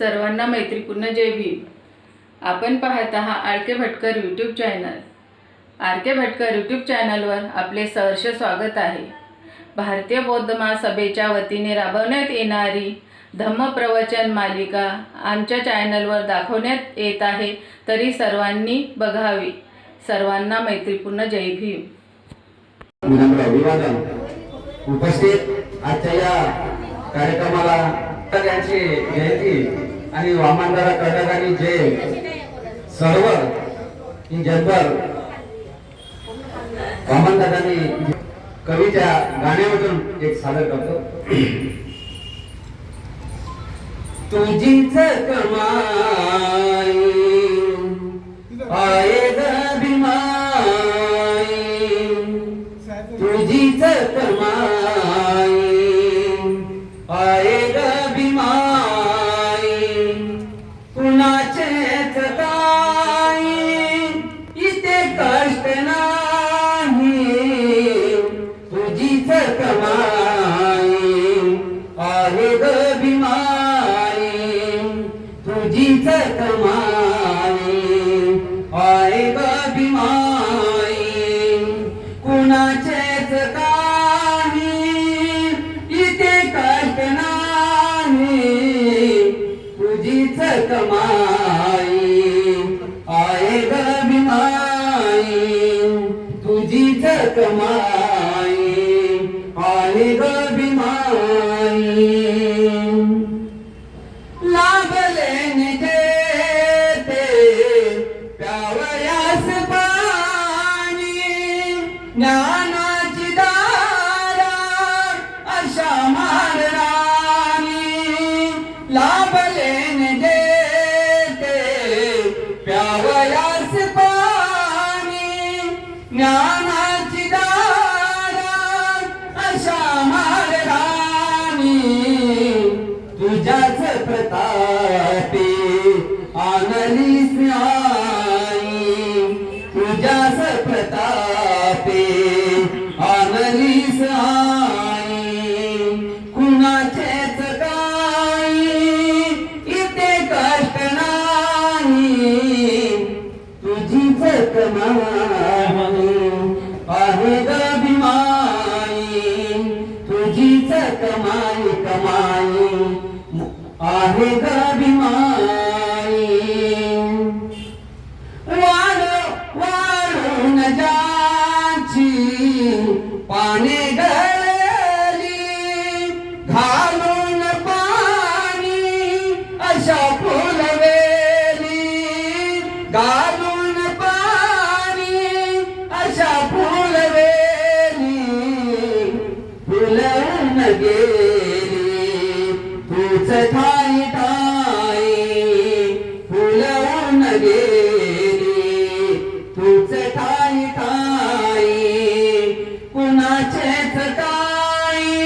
सर्वांना मैत्रीपूर्ण जय भीम. आपण पाहत आहात R K Bhatkar YouTube channel R K Bhatkar YouTube चॅनलवर आपले सहर्ष स्वागत आहे. भारतीय बौद्ध महासभेच्या वतीने राबवण्यात येणारी धम्म प्रवचन मालिका आमच्या चॅनलवर दाखवण्यात येत आहे तरी सर्वांनी बघावी. सर्वांना मैत्रीपूर्ण जय भीम. अभिवादन. उपस्थित आजच्या या कार्यक्रमाला जयंती आणि वामनदारा कटक आणि जे सर्व इन जनरल वामनदादांनी कवीच्या गाण्यामधून एक सादर करतो. तुझीच कमा कमाई आहे ग भीमाई तुझीच कमाई आहे ग भीमाई कुणाचेच काही इथे कष्ट नाही तुझीच कमाई आहे ग भीमाई तुझीच कमाई ज्ञानाची दारा अशा मारणानी तुझ्याच प्रतापे आनलीस आई कमाई कमाई आहे ग वार वार वाढून जाची पाने गळली घालून पाणी अशा फुलवेली. गालू गेली तूच ठाई ठाई फुलवून गेली. तूच ठाई ठाई कुणाचेच काही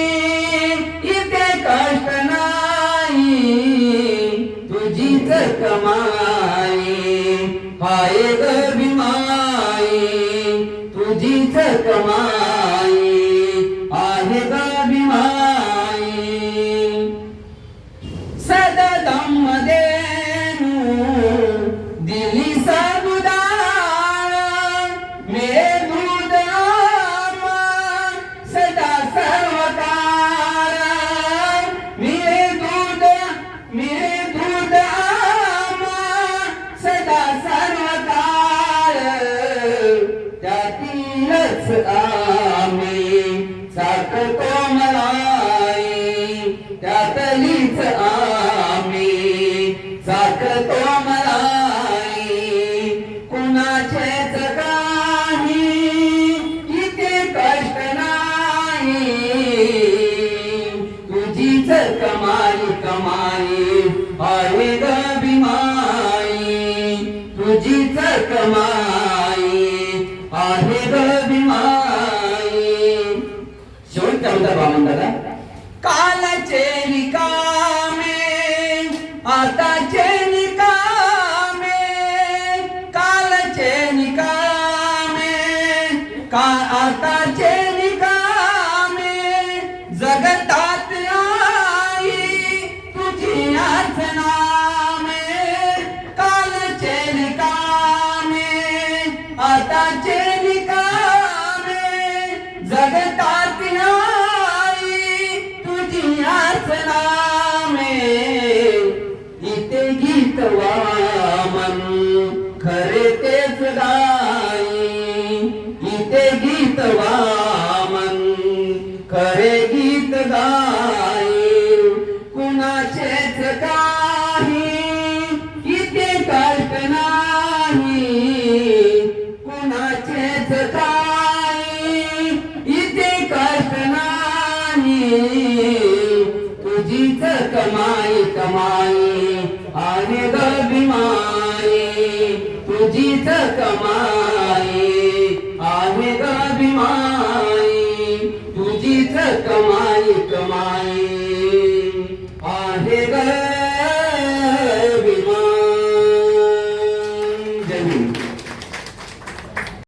इथे कष्ट नाही. तुझीच कमाई हाय ग भीमाई तुझीच कमाई. Bible कमाई कमाई आरे गभिमाई. तुझीच कमाई आरे गभिमाई. तुझीच कमाई कमाई.